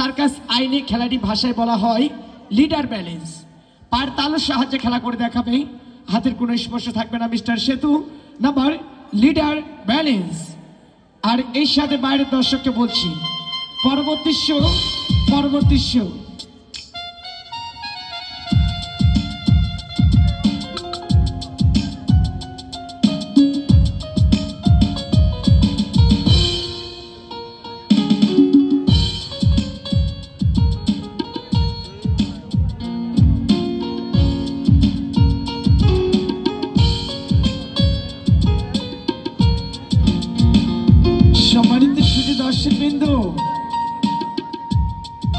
Circus আইনে খেলাটি ভাষায় বলা হয় লিডার ব্যালেন্স। পার তালের সাহায্যে খেলা করে দেখাবে। হাতের কোনো স্পর্শ থাকবে না, মিস্টার সেতু। Number, leader balance. আর এই সাথে বাইরের দর্শককে বলছি, পরবর্তী শো পরবর্তী শো দর্শক বিন্দু,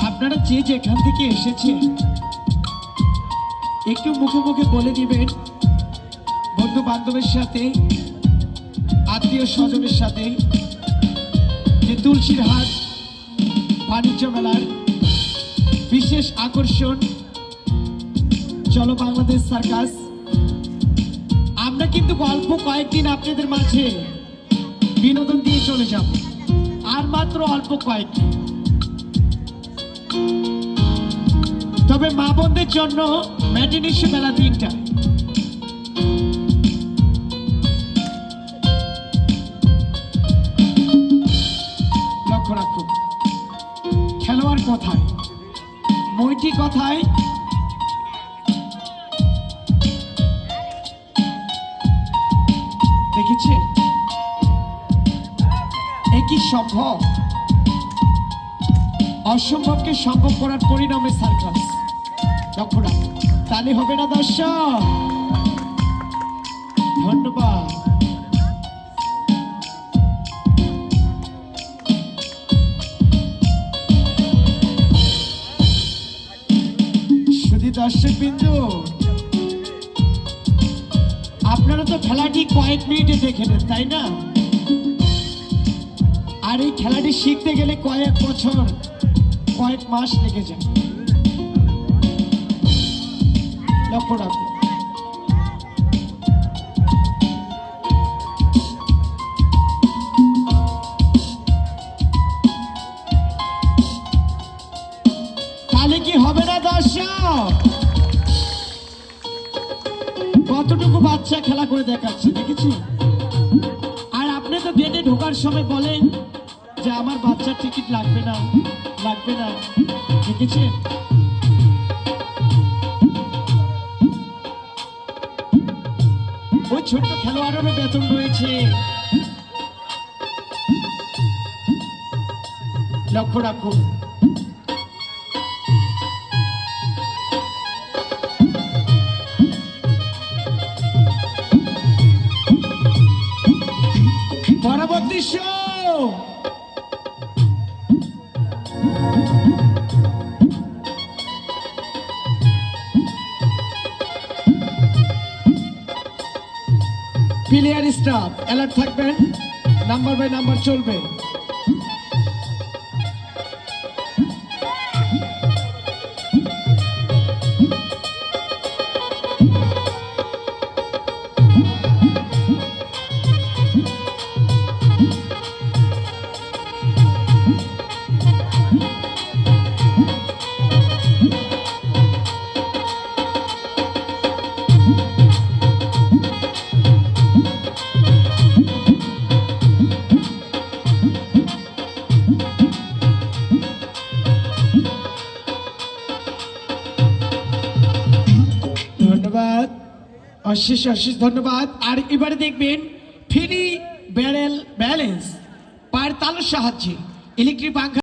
আপনারা যে যেখান থেকে এসেছেন, একটু মুখে মুখে বলে দিবেন বন্ধু বান্ধবের সাথে, আত্মীয় স্বজনের সাথে, যে তুলসীর হাট, বাণিজ্য মেলার বিশেষ আকর্ষণ, চলো বাংলাদেশ সার্কাস। আমরা কিন্তু গল্প কয়েকদিন আপনাদের মাঝে বিনোদন দিয়ে চলে যাব। মাত্র অল্প কয়েকটি। তবে মা বোনদের জন্য ম্যাটিনিস বেলা তিনটা। লক্ষ্য রাখুন, খেলোয়াড় কথায়? মইটি কথায়? সম্ভব। অসম্ভবকে সম্ভব করার পরিণামে সার্কাস লক্ষ্য রাখুন তাহলে হবে না দর্শক ধন্যবাদ। আপনারা তো খেলাটি কয়েক মিনিটে দেখে নেন, তাই না? আর এই খেলাটি শিখতে গেলে কয়েক বছর, কয়েক মাস লেগে যায়। লক্ষ্য তাহলে কি হবে না, দর্শক? কতটুকু বাচ্চা খেলা করে দেখাচ্ছে, দেখেছি? আর আপনি তো গেটে ঢোকার সময় বলেন যে আমার বাচ্চার টিকিট লাগবে না লাগবে না। দেখেছেন? ওই ছোট্ট খেলোয়াড়েরও বেতন রয়েছে। লক্ষ্য রাখুন। পরবর্তী শো প্লেয়ার স্টাফ অ্যালার্ট থাকবেন নাম্বার বাই নাম্বার চলবে। অশেষ অশেষ ধন্যবাদ। আর এবারে দেখবেন ফ্রি ব্যারেল ব্যালেন্স পায়ের তালুর সাহায্যে। ইলেকট্রিক পাঙ্খা